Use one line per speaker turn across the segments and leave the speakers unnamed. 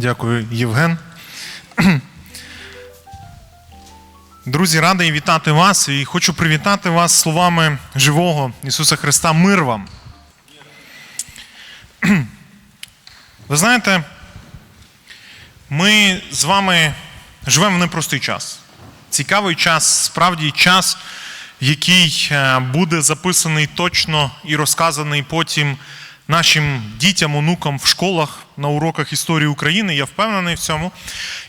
Дякую, Євген. Друзі, радий вітати вас і хочу привітати вас словами живого Ісуса Христа. Мир вам. Ви знаєте, ми з вами живемо в непростий час. Цікавий час, справді час, який е, буде записаний точно і розказаний потім нашим дітям, онукам в школах на уроках історії України. Я впевнений в цьому.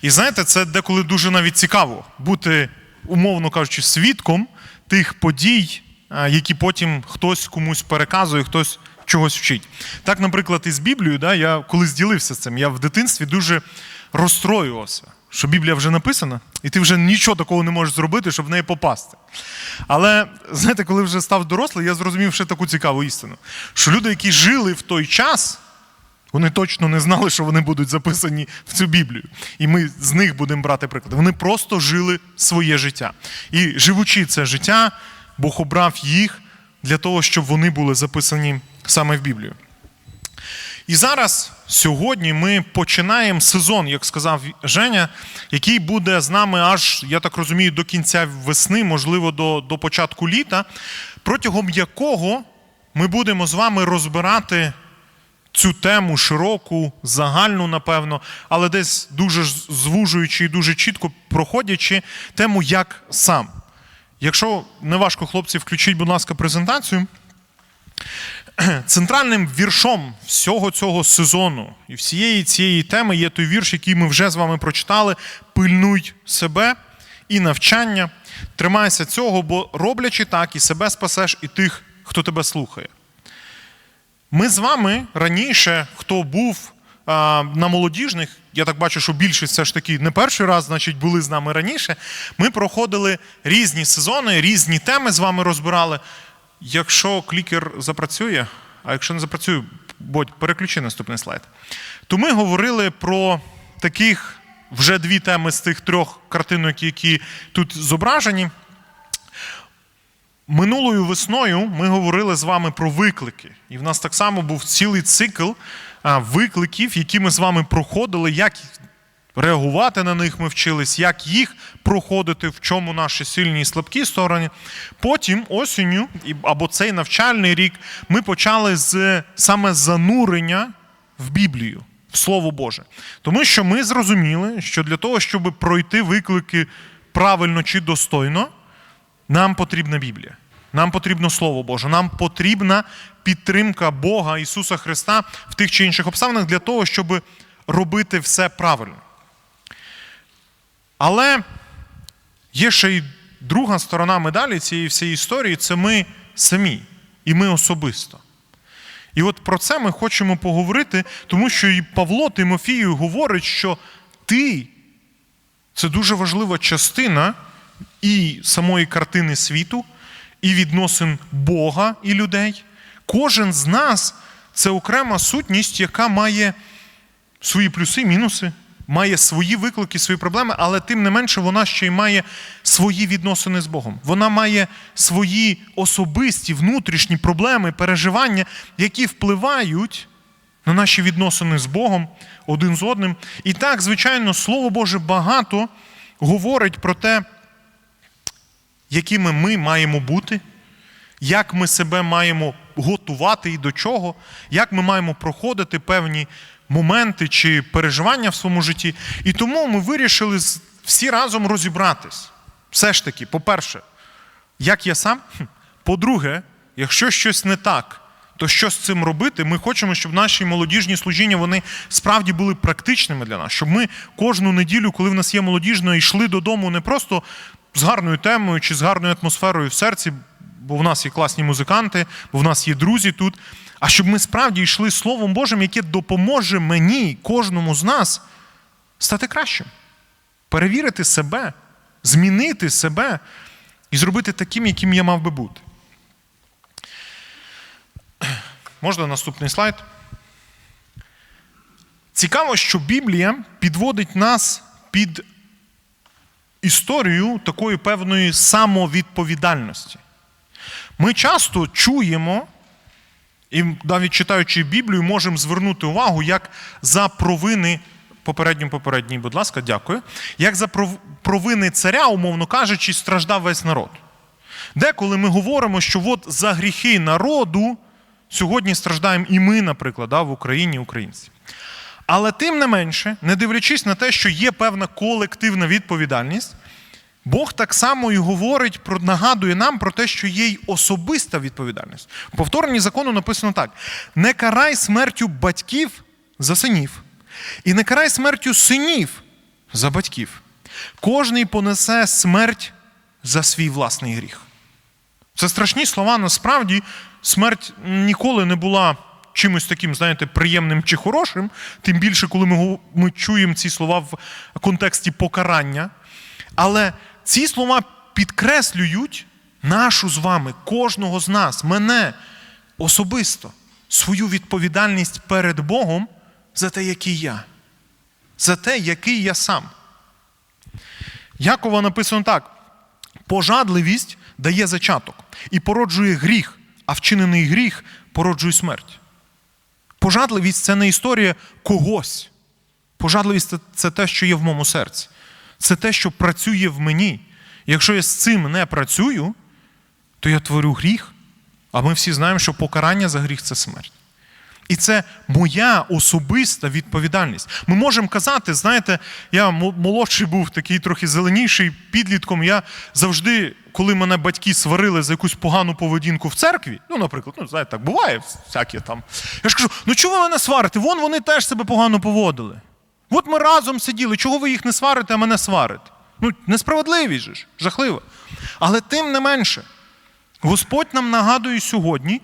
І знаєте, це деколи дуже навіть цікаво бути, умовно кажучи, свідком тих подій, е, які потім хтось комусь переказує, хтось чогось вчить. Так, наприклад, із Біблією, да, я колись ділився цим. Я в дитинстві дуже розстроювався, що Біблія вже написана, і ти вже нічого такого не можеш зробити, щоб в неї попасти. Але знаєте, коли вже став дорослий, я зрозумів ще таку цікаву істину: що люди, які жили в той час, вони точно не знали, що вони будуть записані в цю Біблію. І ми з них будемо брати приклад. Вони просто жили своє життя. І живучи це життя, Бог обрав їх для того, щоб вони були записані саме в Біблію. І зараз, сьогодні, ми починаємо сезон, як сказав Женя, який буде з нами аж, я так розумію, до кінця весни, можливо, до, до початку літа, протягом якого ми будемо з вами розбирати цю тему широку, загальну, напевно, але десь дуже звужуючи і дуже чітко проходячи тему як сам. Якщо не важко, хлопці, включіть, будь ласка, презентацію. Центральним віршом всього цього сезону і всієї цієї теми є той вірш, який ми вже з вами прочитали: пильнуй себе і навчання. Тримайся цього, бо роблячи так, і себе спасеш, і тих, хто тебе слухає. Ми з вами раніше, хто був а, на молодіжних, я так бачу, що більшість все ж таки не перший раз, значить, були з нами раніше. Ми проходили різні сезони, різні теми з вами розбирали. Якщо клікер запрацює, а якщо не запрацює, будь переключи наступний слайд. То ми говорили про таких вже дві теми з тих трьох картинок, які тут зображені. Минулою весною ми говорили з вами про виклики. І в нас так само був цілий цикл викликів, які ми з вами проходили, як реагувати на них ми вчились, як їх проходити, в чому наші сильні і слабкі сторони. Потім осінню, або цей навчальний рік, ми почали з саме занурення в Біблію, в Слово Боже. Тому що ми зрозуміли, що для того, щоб пройти виклики правильно чи достойно, нам потрібна Біблія. Нам потрібно Слово Боже, нам потрібна підтримка Бога Ісуса Христа в тих чи інших обставинах для того, щоб робити все правильно. Але є ще й друга сторона медалі цієї всієї історії це ми самі і ми особисто. І от про це ми хочемо поговорити, тому що і Павло Тимофію говорить, що ти це дуже важлива частина і самої картини світу, і відносин Бога і людей. Кожен з нас це окрема сутність, яка має свої плюси, мінуси, має свої виклики, свої проблеми, але тим не менше вона ще й має свої відносини з Богом. Вона має свої особисті внутрішні проблеми, переживання, які впливають на наші відносини з Богом один з одним. І так, звичайно, Слово Боже багато говорить про те, якими ми маємо бути, як ми себе маємо готувати і до чого, як ми маємо проходити певні моменти чи переживання в своєму житті. І тому ми вирішили всі разом розібратись. Все ж таки, по-перше, як я сам. По-друге, якщо щось не так, то що з цим робити? Ми хочемо, щоб наші молодіжні служіння вони справді були практичними для нас, щоб ми кожну неділю, коли в нас є молодіжна, йшли додому не просто з гарною темою чи з гарною атмосферою в серці, бо в нас є класні музиканти, бо в нас є друзі тут. А щоб ми справді йшли Словом Божим, яке допоможе мені, кожному з нас, стати кращим, перевірити себе, змінити себе і зробити таким, яким я мав би бути. Можна наступний слайд? Цікаво, що Біблія підводить нас під історію такої певної самовідповідальності. Ми часто чуємо, і навіть читаючи Біблію, можемо звернути увагу, як за провини Попередню, попередній, будь ласка, дякую. Як за пров- провини царя, умовно кажучи, страждав весь народ. Деколи ми говоримо, що от за гріхи народу сьогодні страждаємо і ми, наприклад, в Україні, українці. Але тим не менше, не дивлячись на те, що є певна колективна відповідальність, Бог так само і говорить, про, нагадує нам про те, що є й особиста відповідальність. В повторенні закону написано так: не карай смертю батьків за синів, і не карай смертю синів за батьків. Кожний понесе смерть за свій власний гріх. Це страшні слова. Насправді смерть ніколи не була чимось таким, знаєте, приємним чи хорошим, тим більше, коли ми, ми чуємо ці слова в контексті покарання. Але ці слова підкреслюють нашу з вами, кожного з нас, мене особисто, свою відповідальність перед Богом за те, який я, за те, який я сам. Якова написано так: пожадливість дає зачаток і породжує гріх, а вчинений гріх породжує смерть. Пожадливість це не історія когось. Пожадливість це- те, що є в моєму серці. Це те, що працює в мені. Якщо я з цим не працюю, то я творю гріх, а ми всі знаємо, що покарання за гріх це смерть. І це моя особиста відповідальність. Ми можемо казати, знаєте, я молодший був такий трохи зеленіший підлітком. Я завжди, коли мене батьки сварили за якусь погану поведінку в церкві, ну, наприклад, ну, знаєте, так буває, всяке там. Я ж кажу: ну чого ви мене сварите? Вон вони теж себе погано поводили. От ми разом сиділи, чого ви їх не сварите, а мене сварите? Ну, несправедливість же ж, жахливо. Але тим не менше, Господь нам нагадує сьогодні,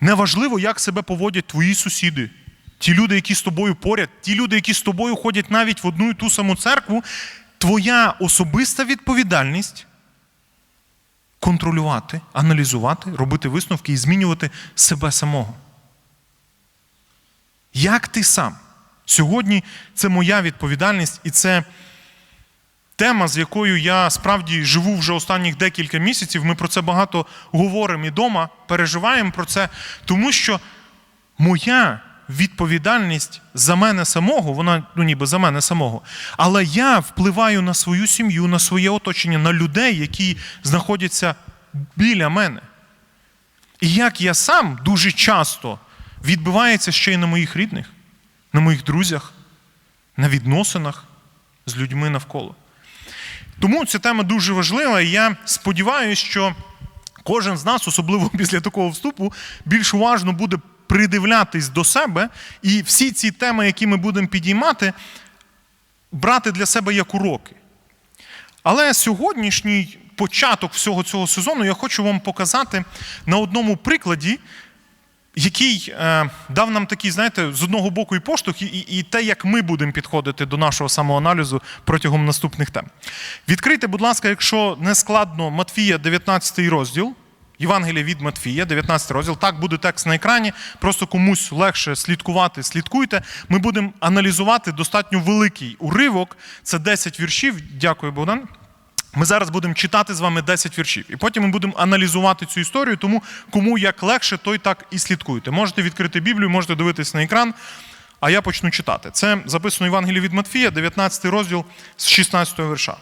неважливо, як себе поводять твої сусіди, ті люди, які з тобою поряд, ті люди, які з тобою ходять навіть в одну і ту саму церкву, твоя особиста відповідальність контролювати, аналізувати, робити висновки і змінювати себе самого. Як ти сам? Сьогодні це моя відповідальність, і це тема, з якою я справді живу вже останніх декілька місяців. Ми про це багато говоримо і вдома, переживаємо про це, тому що моя відповідальність за мене самого, вона ну ніби за мене самого, але я впливаю на свою сім'ю, на своє оточення, на людей, які знаходяться біля мене. І як я сам дуже часто відбивається ще й на моїх рідних, на моїх друзях, на відносинах з людьми навколо. Тому ця тема дуже важлива, і я сподіваюся, що кожен з нас, особливо після такого вступу, більш уважно буде придивлятись до себе і всі ці теми, які ми будемо підіймати, брати для себе як уроки. Але сьогоднішній початок всього цього сезону я хочу вам показати на одному прикладі, який е, дав нам такий, знаєте, з одного боку і поштовх, і, і, те, як ми будемо підходити до нашого самоаналізу протягом наступних тем. Відкрийте, будь ласка, якщо не складно, Матфія, 19 розділ. Євангелія від Матфія, 19 розділ. Так буде текст на екрані. Просто комусь легше слідкувати, слідкуйте. Ми будемо аналізувати достатньо великий уривок. Це 10 віршів. Дякую, Богдан. Ми зараз будемо читати з вами 10 віршів. І потім ми будемо аналізувати цю історію, тому кому як легше, той так і слідкуйте. Можете відкрити Біблію, можете дивитись на екран, а я почну читати. Це записано в Євангелії від Матфія, 19 розділ з 16 вірша.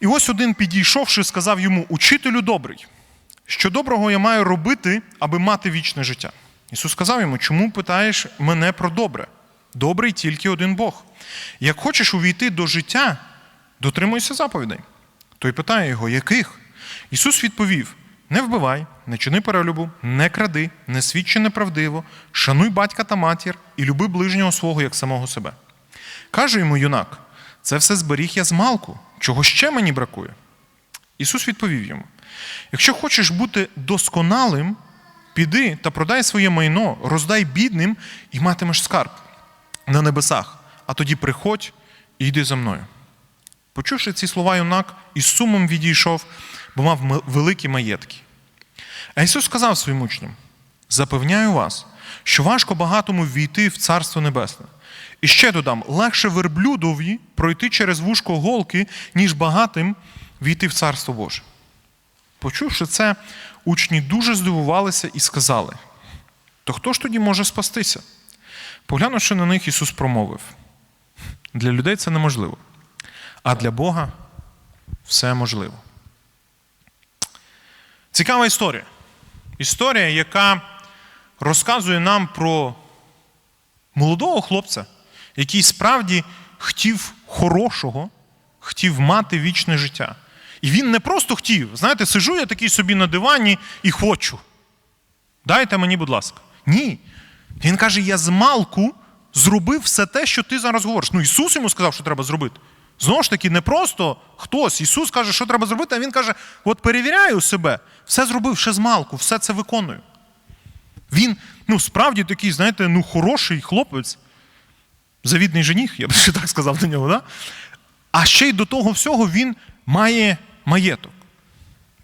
І ось один, підійшовши, сказав йому: Учителю добрий, що доброго я маю робити, аби мати вічне життя. Ісус сказав йому, чому питаєш мене про добре? Добрий тільки один Бог. Як хочеш увійти до життя, дотримуйся заповідей. Той питає його, яких? Ісус відповів: не вбивай, не чини перелюбу, не кради, не свідчи неправдиво, шануй батька та матір і люби ближнього свого як самого себе. Каже йому юнак: це все зберіг я з малку. Чого ще мені бракує? Ісус відповів йому: якщо хочеш бути досконалим, піди та продай своє майно, роздай бідним і матимеш скарб на небесах, а тоді приходь і йди за мною. Почувши ці слова, юнак із сумом відійшов, бо мав великі маєтки. А Ісус сказав своїм учням: запевняю вас, що важко багатому ввійти в Царство Небесне. І ще додам: легше верблюдові пройти через вушко голки, ніж багатим війти в Царство Боже. Почувши це, учні дуже здивувалися і сказали: то хто ж тоді може спастися? Поглянувши на них, Ісус промовив: Для людей це неможливо. А для Бога все можливо. Цікава історія. Історія, яка розказує нам про молодого хлопця, який справді хотів хорошого, хотів мати вічне життя. І він не просто хотів, знаєте, сижу я такий собі на дивані і хочу. Дайте мені, будь ласка. Ні. Він каже: я з малку зробив все те, що ти зараз говориш. Ну, Ісус йому сказав, що треба зробити. Знову ж таки, не просто хтось. Ісус каже, що треба зробити, а Він каже: от перевіряю себе, все зробив ще з малку, все це виконую. Він, ну, справді такий, знаєте, ну, хороший хлопець, завідний жених, я б ще так сказав до нього, да? а ще й до того всього він має маєток.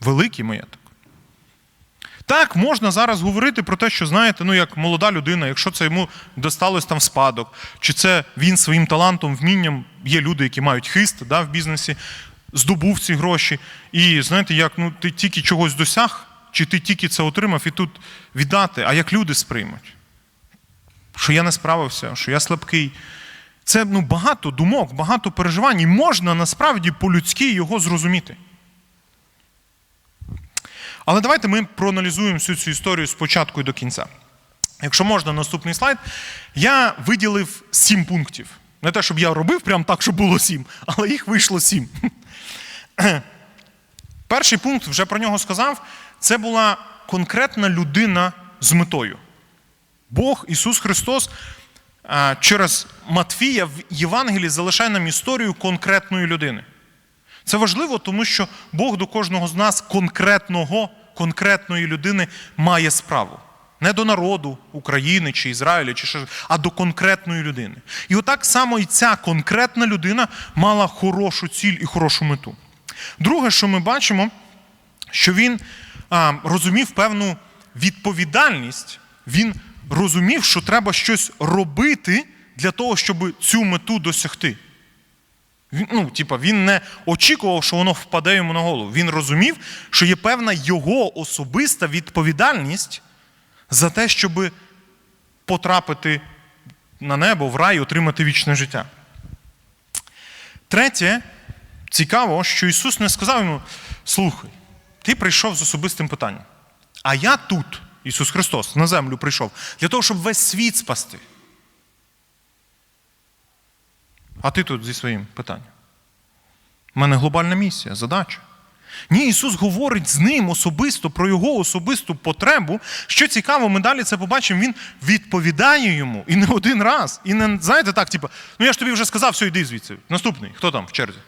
Великий маєток. Так, можна зараз говорити про те, що знаєте, ну як молода людина, якщо це йому досталось там в спадок, чи це він своїм талантом, вмінням, є люди, які мають хист да, в бізнесі, здобув ці гроші. І знаєте, як ну, ти тільки чогось досяг, чи ти тільки це отримав і тут віддати, а як люди сприймуть? Що я не справився, що я слабкий. Це ну, багато думок, багато переживань, і можна насправді по-людськи його зрозуміти. Але давайте ми проаналізуємо всю цю історію спочатку і до кінця. Якщо можна, наступний слайд. Я виділив сім пунктів. Не те, щоб я робив прям так, щоб було сім, але їх вийшло сім. Перший пункт, вже про нього сказав, це була конкретна людина з метою. Бог Ісус Христос через Матфія в Євангелії залишає нам історію конкретної людини. Це важливо, тому що Бог до кожного з нас конкретного, конкретної людини має справу. Не до народу України чи Ізраїля, чи ще, а до конкретної людини. І отак само і ця конкретна людина мала хорошу ціль і хорошу мету. Друге, що ми бачимо, що він а, розумів певну відповідальність, він розумів, що треба щось робити для того, щоб цю мету досягти. Він, ну, типа, він не очікував, що воно впаде йому на голову. Він розумів, що є певна його особиста відповідальність за те, щоб потрапити на небо, в рай, і отримати вічне життя. Третє, цікаво, що Ісус не сказав йому: слухай, ти прийшов з особистим питанням. А я тут, Ісус Христос, на землю прийшов, для того, щоб весь світ спасти. А ти тут зі своїм питанням. У мене глобальна місія, задача. Ні, Ісус говорить з ним особисто про його особисту потребу. Що цікаво, ми далі це побачимо, Він відповідає йому і не один раз. І не, знаєте, так, типу, ну я ж тобі вже сказав, все, йди звідси. Наступний, хто там в черзі?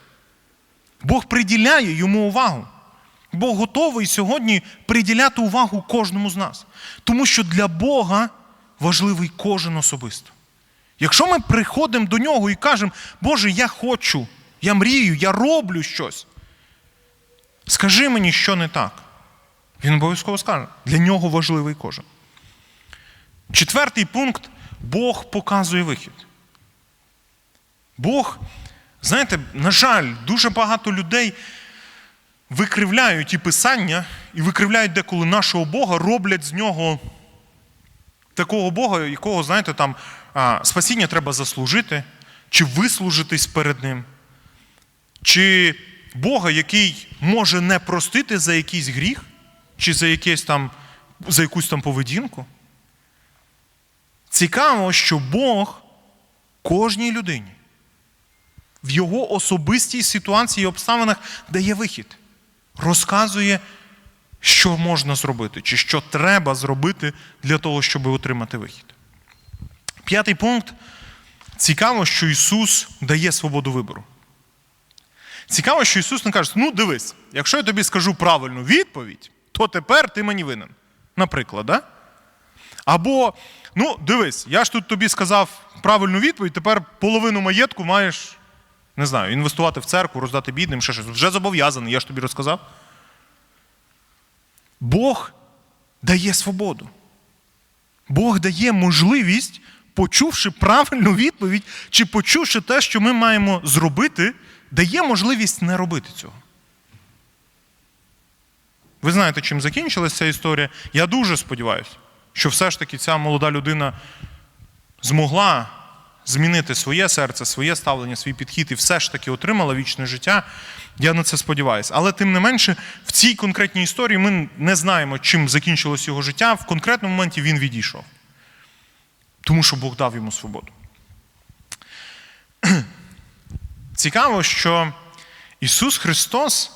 Бог приділяє йому увагу. Бог готовий сьогодні приділяти увагу кожному з нас. Тому що для Бога важливий кожен особисто. Якщо ми приходимо до нього і кажемо, Боже, я хочу, я мрію, я роблю щось. Скажи мені, що не так. Він обов'язково скаже. Для нього важливий кожен. Четвертий пункт Бог показує вихід. Бог, знаєте, на жаль, дуже багато людей викривляють і писання, і викривляють деколи нашого Бога, роблять з нього такого Бога, якого, знаєте, там спасіння треба заслужити, чи вислужитись перед Ним, чи Бога, який може не простити за якийсь гріх, чи за, якесь там, за якусь там поведінку. Цікаво, що Бог кожній людині в його особистій ситуації і обставинах дає вихід, розказує, що можна зробити, чи що треба зробити для того, щоб отримати вихід. П'ятий пункт. Цікаво, що Ісус дає свободу вибору. Цікаво, що Ісус не каже, ну дивись, якщо я тобі скажу правильну відповідь, то тепер ти мені винен. Наприклад, да? Або, ну, дивись, я ж тут тобі сказав правильну відповідь, тепер половину маєтку маєш, не знаю, інвестувати в церкву, роздати бідним, ще щось. Вже зобов'язаний, я ж тобі розказав. Бог дає свободу. Бог дає можливість, почувши правильну відповідь, чи почувши те, що ми маємо зробити, дає можливість не робити цього. Ви знаєте, чим закінчилася ця історія. Я дуже сподіваюся, що все ж таки ця молода людина змогла змінити своє серце, своє ставлення, свій підхід і все ж таки отримала вічне життя. Я на це сподіваюся. Але тим не менше, в цій конкретній історії ми не знаємо, чим закінчилось його життя. В конкретному моменті він відійшов. Тому що Бог дав йому свободу. Цікаво, що Ісус Христос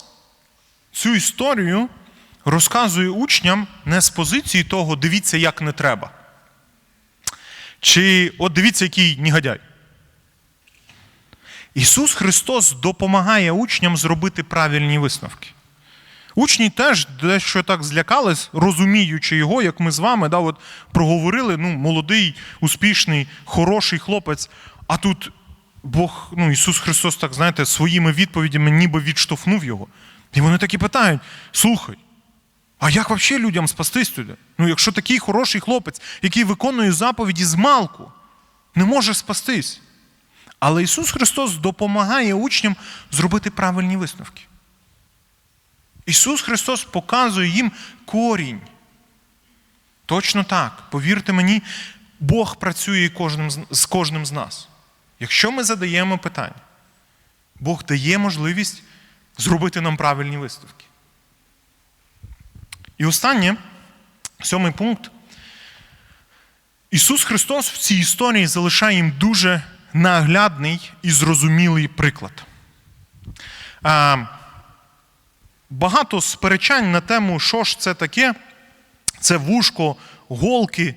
цю історію розказує учням не з позиції того, дивіться, як не треба. Чи от дивіться, який негодяй. Ісус Христос допомагає учням зробити правильні висновки. Учні теж дещо так злякались, розуміючи його, як ми з вами да, от проговорили, ну, молодий, успішний, хороший хлопець. А тут Бог, ну, Ісус Христос, так знаєте, своїми відповідями ніби відштовхнув його. І вони такі питають: слухай, а як взагалі людям спастись туди? Ну, якщо такий хороший хлопець, який виконує заповіді з малку, не може спастись. Але Ісус Христос допомагає учням зробити правильні висновки. Ісус Христос показує їм корінь. Точно так, повірте мені, Бог працює з кожним з нас. Якщо ми задаємо питання, Бог дає можливість зробити нам правильні висновки. І останнє, сьомий пункт. Ісус Христос в цій історії залишає їм дуже наглядний і зрозумілий приклад. Багато сперечань на тему, що ж це таке, це вушко, голки.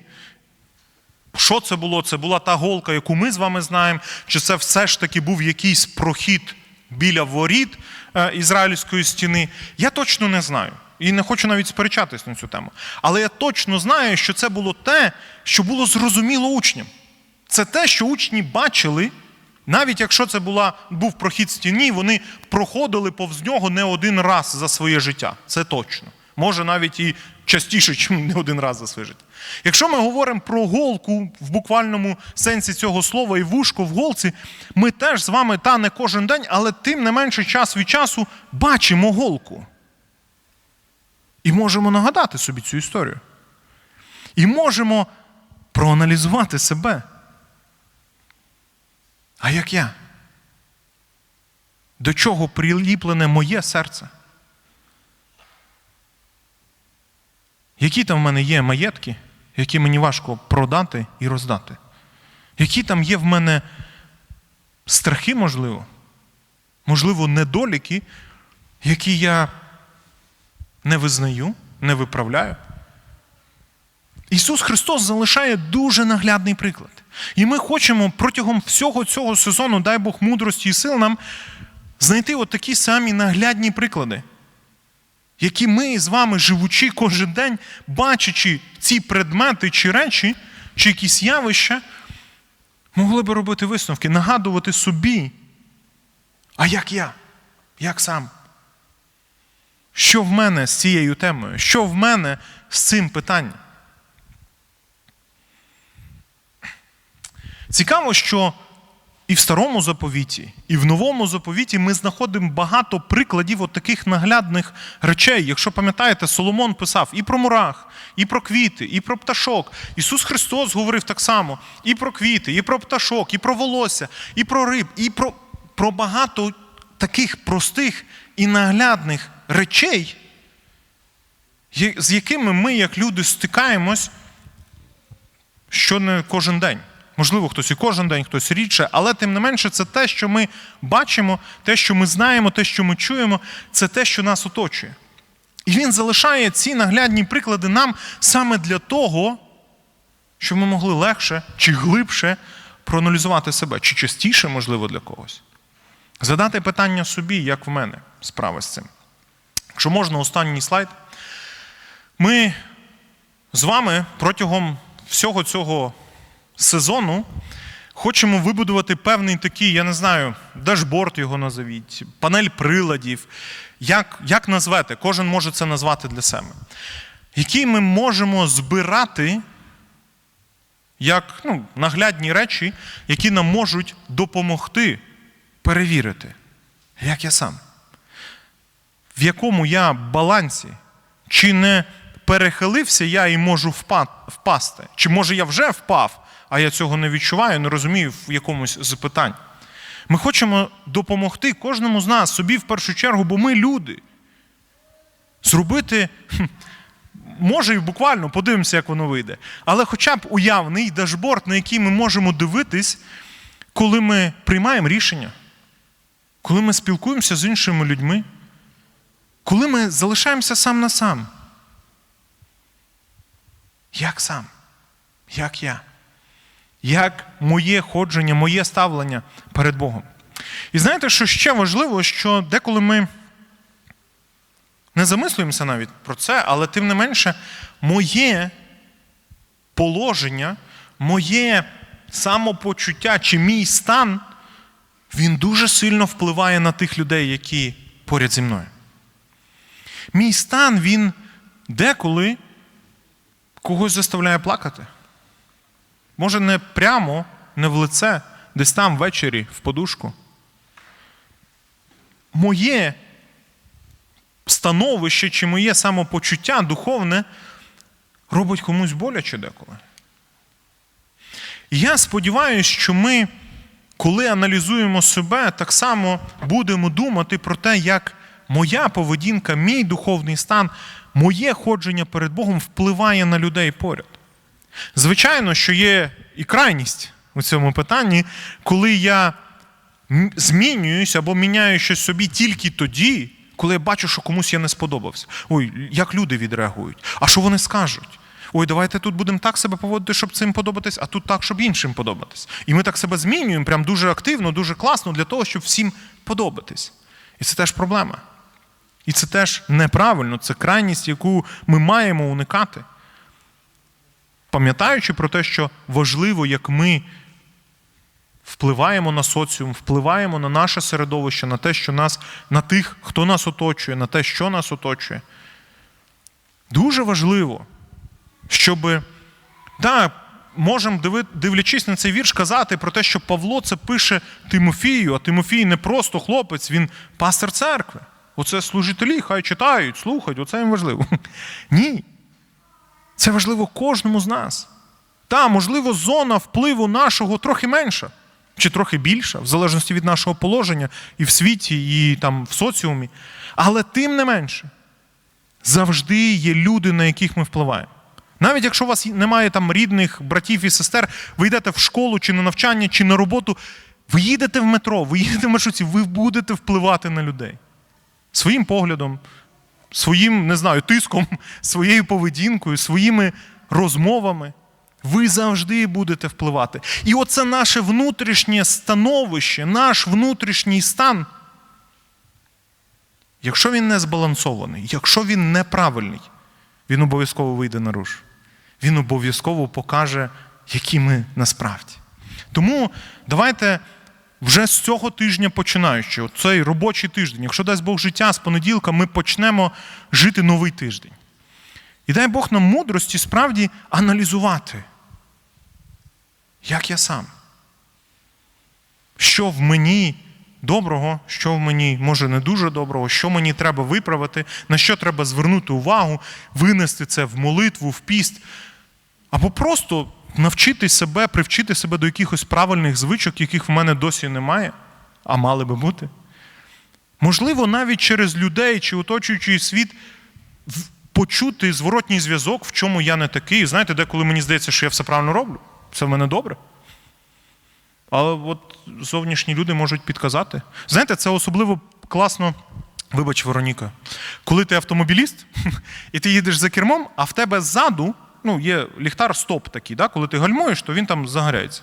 Що це було? Це була та голка, яку ми з вами знаємо, чи це все ж таки був якийсь прохід біля воріт ізраїльської стіни? Я точно не знаю. І не хочу навіть сперечатись на цю тему. Але я точно знаю, що це було те, що було зрозуміло учням. Це те, що учні бачили, навіть якщо це була, був прохід стіні, вони проходили повз нього не один раз за своє життя. Це точно. Може навіть і частіше, ніж не один раз за своє життя. Якщо ми говоримо про голку в буквальному сенсі цього слова і вушко в голці, ми теж з вами та не кожен день, але тим не менше час від часу бачимо голку. І можемо нагадати собі цю історію. І можемо проаналізувати себе. А як я? До чого приліплене моє серце? Які там в мене є маєтки, які мені важко продати і роздати? Які там є в мене страхи, можливо? Можливо, недоліки, які я не визнаю, не виправляю? Ісус Христос залишає дуже наглядний приклад. І ми хочемо протягом всього цього сезону, дай Бог мудрості і сил нам знайти от такі самі наглядні приклади, які ми з вами, живучи кожен день, бачачи ці предмети чи речі, чи якісь явища, могли би робити висновки, нагадувати собі. А як я? Як сам? Що в мене з цією темою? Що в мене з цим питанням? Цікаво, що і в старому заповіті, і в новому заповіті ми знаходимо багато прикладів от таких наглядних речей. Якщо пам'ятаєте, Соломон писав і про мурах, і про квіти, і про пташок. Ісус Христос говорив так само: і про квіти, і про пташок, і про волосся, і про риб, і про, про багато таких простих і наглядних речей, з якими ми, як люди, стикаємось що не кожен день. Можливо, хтось і кожен день, хтось рідше, але тим не менше, це те, що ми бачимо, те, що ми знаємо, те, що ми чуємо, це те, що нас оточує. І він залишає ці наглядні приклади нам саме для того, щоб ми могли легше чи глибше проаналізувати себе, чи частіше, можливо, для когось. Задати питання собі, як в мене справа з цим. Якщо можна, останній слайд. Ми з вами протягом всього цього сезону хочемо вибудувати певний такий, я не знаю, дашборд його назовіть, панель приладів. Як як назвете? Кожен може це назвати для себе. Який ми можемо збирати як ну, наглядні речі, які нам можуть допомогти перевірити, як я сам. В якому я балансі, чи не перехилився я і можу впасти? Чи може я вже впав, а я цього не відчуваю, не розумію в якомусь з. Ми хочемо допомогти кожному з нас, собі в першу чергу, бо ми люди. Зробити, може і буквально подивимося, як воно вийде. Але хоча б уявний дашборд, на який ми можемо дивитись, коли ми приймаємо рішення, коли ми спілкуємося з іншими людьми, коли ми залишаємося сам на сам. Як сам? Як я? Як моє ходження, моє ставлення перед Богом? І знаєте, що ще важливо, що деколи ми не замислюємося навіть про це, але тим не менше, моє положення, моє самопочуття чи мій стан, він дуже сильно впливає на тих людей, які поряд зі мною. Мій стан, він деколи когось заставляє плакати. Може, не прямо, не в лице, десь там ввечері в подушку. Моє становище чи моє самопочуття духовне робить комусь боляче деколи. Я сподіваюся, що ми, коли аналізуємо себе, так само будемо думати про те, як моя поведінка, мій духовний стан, моє ходження перед Богом впливає на людей поряд. Звичайно, що є і крайність у цьому питанні, коли я змінююсь або міняю щось собі тільки тоді, коли я бачу, що комусь я не сподобався. Ой, як люди відреагують? А що вони скажуть? Ой, давайте тут будемо так себе поводити, щоб цим подобатись, а тут так, щоб іншим подобатись. І ми так себе змінюємо прям дуже активно, дуже класно для того, щоб всім подобатись. І це теж проблема. І це теж неправильно, це крайність, яку ми маємо уникати. Пам'ятаючи про те, що важливо, як ми впливаємо на соціум, впливаємо на наше середовище, на те, що нас, на тих, хто нас оточує, на те, що нас оточує. Дуже важливо, щоб, да, можемо, дивлячись на цей вірш, казати про те, що Павло це пише Тимофію, а Тимофій не просто хлопець, він пастир церкви. Оце служителі, хай читають, слухають, оце їм важливо. Ні. Це важливо кожному з нас. Та, можливо, зона впливу нашого трохи менша, чи трохи більша, в залежності від нашого положення і в світі, і там в соціумі. Але тим не менше, завжди є люди, на яких ми впливаємо. Навіть якщо у вас немає там рідних братів і сестер, ви йдете в школу, чи на навчання, чи на роботу, ви їдете в метро, ви їдете в маршрутці, ви будете впливати на людей своїм поглядом, своїм, не знаю, тиском, своєю поведінкою, своїми розмовами. Ви завжди будете впливати. І оце наше внутрішнє становище, наш внутрішній стан. Якщо він не збалансований, якщо він неправильний, він обов'язково вийде наружу. Він обов'язково покаже, які ми насправді. Тому давайте вже з цього тижня починаючи, цей робочий тиждень, якщо дасть Бог життя, з понеділка ми почнемо жити новий тиждень. І дай Бог нам мудрості справді аналізувати, як я сам. Що в мені доброго, що в мені може не дуже доброго, що мені треба виправити, на що треба звернути увагу, винести це в молитву, в піст, або просто навчити себе, привчити себе до якихось правильних звичок, яких в мене досі немає, а мали би бути. Можливо, навіть через людей чи оточуючий світ почути зворотній зв'язок, в чому я не такий. Знаєте, деколи мені здається, що я все правильно роблю, все в мене добре. Але от зовнішні люди можуть підказати. Знаєте, це особливо класно. Вибач, Вероніка, коли ти автомобіліст, і ти їдеш за кермом, а в тебе ззаду ну, є ліхтар стоп такий, да? коли ти гальмуєш, то він там загоряється.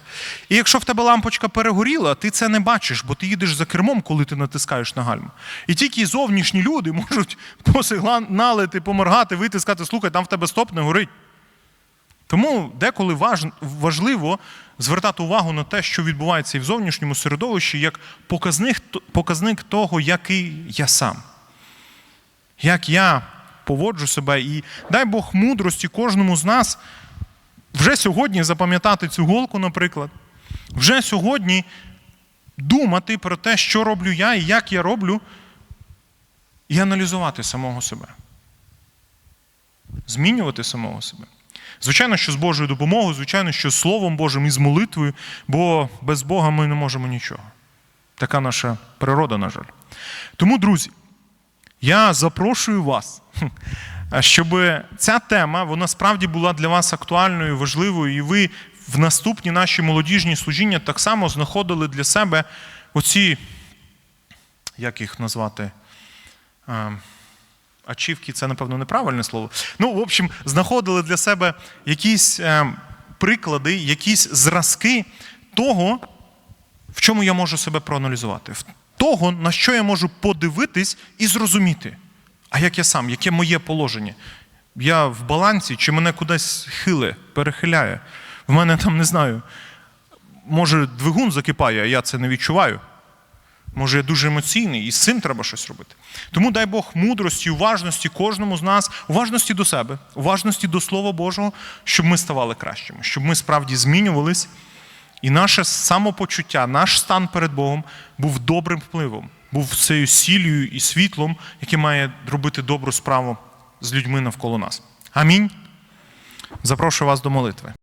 І якщо в тебе лампочка перегоріла, ти це не бачиш, бо ти їдеш за кермом, коли ти натискаєш на гальму. І тільки зовнішні люди можуть посигналити, поморгати, вийти, сказати, слухай, там в тебе стоп не горить. Тому деколи важ, важливо звертати увагу на те, що відбувається і в зовнішньому середовищі, як показник, показник того, який я сам. Як я поводжу себе. І дай Бог мудрості кожному з нас вже сьогодні запам'ятати цю голку, наприклад, вже сьогодні думати про те, що роблю я і як я роблю, і аналізувати самого себе. Змінювати самого себе. Звичайно, що з Божою допомогою, звичайно, що з Словом Божим і з молитвою, бо без Бога ми не можемо нічого. Така наша природа, на жаль. Тому, друзі, я запрошую вас, щоб ця тема вона справді була для вас актуальною, важливою, і ви в наступні наші молодіжні служіння так само знаходили для себе оці, як їх назвати? Ачівки це, напевно, неправильне слово. Ну, в общем, знаходили для себе якісь е, приклади, якісь зразки того, в чому я можу себе проаналізувати, того, на що я можу подивитись і зрозуміти. А як я сам, яке моє положення? Я в балансі, чи мене кудись хиле, перехиляє? В мене там не знаю. Може, двигун закипає, а я це не відчуваю. Може, я дуже емоційний, і з цим треба щось робити. Тому дай Бог мудрості, уважності кожному з нас, уважності до себе, уважності до Слова Божого, щоб ми ставали кращими, щоб ми справді змінювались, і наше самопочуття, наш стан перед Богом був добрим впливом, був цією сіллю і світлом, яке має робити добру справу з людьми навколо нас. Амінь. Запрошую вас до молитви.